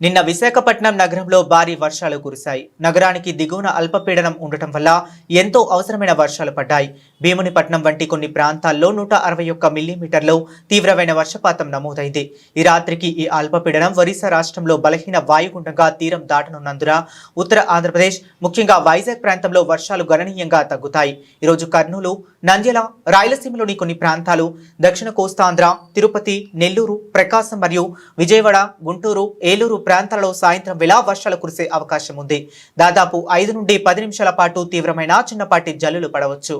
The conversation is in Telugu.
నిన్న విశాఖపట్నం నగరంలో భారీ వర్షాలు కురిశాయి. నగరానికి దిగువన అల్పపీడనం ఉండటం వల్ల ఎంతో అవసరమైన వర్షాలు పడ్డాయి. భీమునిపట్నం వంటి కొన్ని ప్రాంతాల్లో నూట అరవై ఒక్క మిల్లీమీటర్లు తీవ్రమైన వర్షపాతం నమోదైంది. ఈ రాత్రికి ఈ అల్పపీడనం ఒరిస్సా రాష్ట్రంలో బలహీన వాయుగుండంగా తీరం దాటనున్నందున ఉత్తర ఆంధ్రప్రదేశ్ ముఖ్యంగా వైజాగ్ ప్రాంతంలో వర్షాలు గణనీయంగా తగ్గుతాయి. ఈరోజు కర్నూలు నంద్యాల రాయలసీమలోని కొన్ని ప్రాంతాలు దక్షిణ కోస్తాంధ్ర తిరుపతి నెల్లూరు ప్రకాశం మరియు విజయవాడ గుంటూరు ఏలూరు ప్రాంతాలలో సాయంత్రం వేళ వర్షాలు కురిసే అవకాశం ఉంది. దాదాపు ఐదు నుండి పది నిమిషాల పాటు తీవ్రమైన చిన్నపాటి జల్లులు పడవచ్చు.